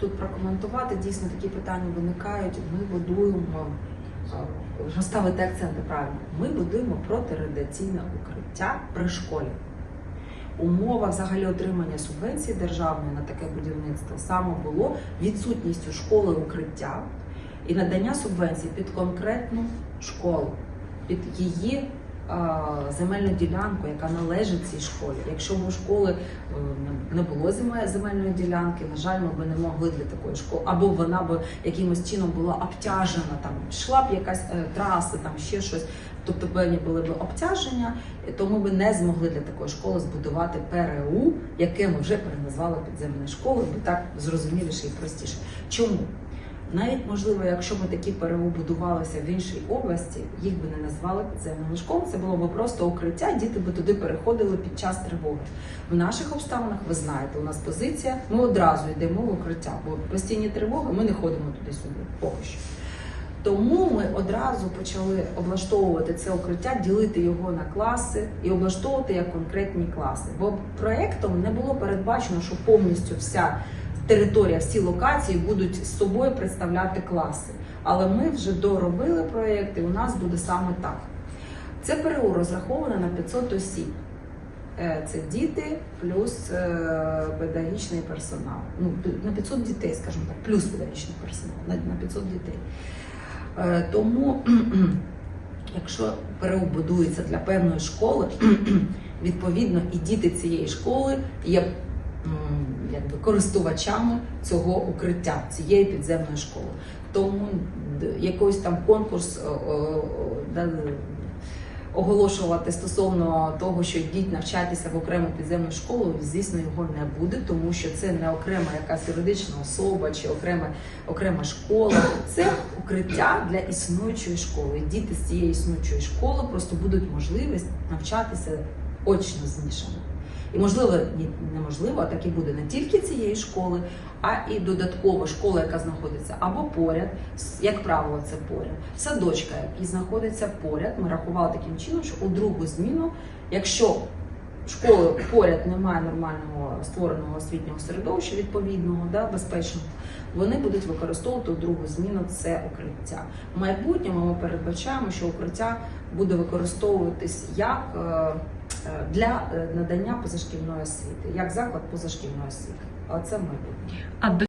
тут прокоментувати. Дійсно такі питання виникають. Ми будуємо розставити акценти правильно. Ми будуємо протирадіаційне укриття при школі. Умова взагалі отримання субвенції державної на таке будівництво саме було відсутністю школи укриття і надання субвенції під конкретну школу, під її земельну ділянку, яка належить цій школі. Якщо б у школи е, не було земельної ділянки, на жаль, ми б не могли для такої школи, або вона б якимось чином була обтяжена, там йшла б якась е, траса, там ще щось. Тобто певні були б обтяження, то ми б не змогли для такої школи збудувати ПРУ, яке ми вже переназвали підземною школою, бо так зрозуміліше і простіше. Чому? Навіть можливо, якщо б такі ПРУ будувалися в іншій області, їх би не назвали підземними школами, це було б просто укриття, діти би туди переходили під час тривоги. В наших обставинах ви знаєте, у нас позиція, ми одразу йдемо в укриття, бо постійні тривоги ми не ходимо туди-сюди поки що. Тому ми одразу почали облаштовувати це укриття, ділити його на класи і облаштовувати як конкретні класи. Бо проектом не було передбачено, що повністю вся територія, всі локації будуть з собою представляти класи. Але ми вже доробили проєкт, і у нас буде саме так. Це ПРУ розраховане на 500 осіб. Е, Це діти плюс е, педагогічний персонал. Ну, на 500 дітей, скажімо так, плюс педагогічний персонал, на, на 500 дітей. Е, Тому, якщо ПРУ будується для певної школи, відповідно і діти цієї школи є якби, користувачами цього укриття, цієї підземної школи. Тому якийсь там конкурс оголошувати стосовно того, що йдіть навчатися в окрему підземну школу, звісно, його не буде, тому що це не окрема якась юридична особа чи окрема, окрема школа. Це укриття для існуючої школи. Діти з цієї існуючої школи просто будуть можливість навчатися очно з. І можливо, неможливо, а так і буде не тільки цієї школи, а і додаткова школа, яка знаходиться або поряд, як правило, це поряд, садочка, який знаходиться поряд. Ми рахували таким чином, що у другу зміну, якщо школи поряд немає нормального створеного освітнього середовища, відповідного, да, безпечного, вони будуть використовувати у другу зміну це укриття. В майбутньому ми передбачаємо, що укриття буде використовуватись як е, для е, надання позашкільної освіти, як заклад позашкільної освіти. А це до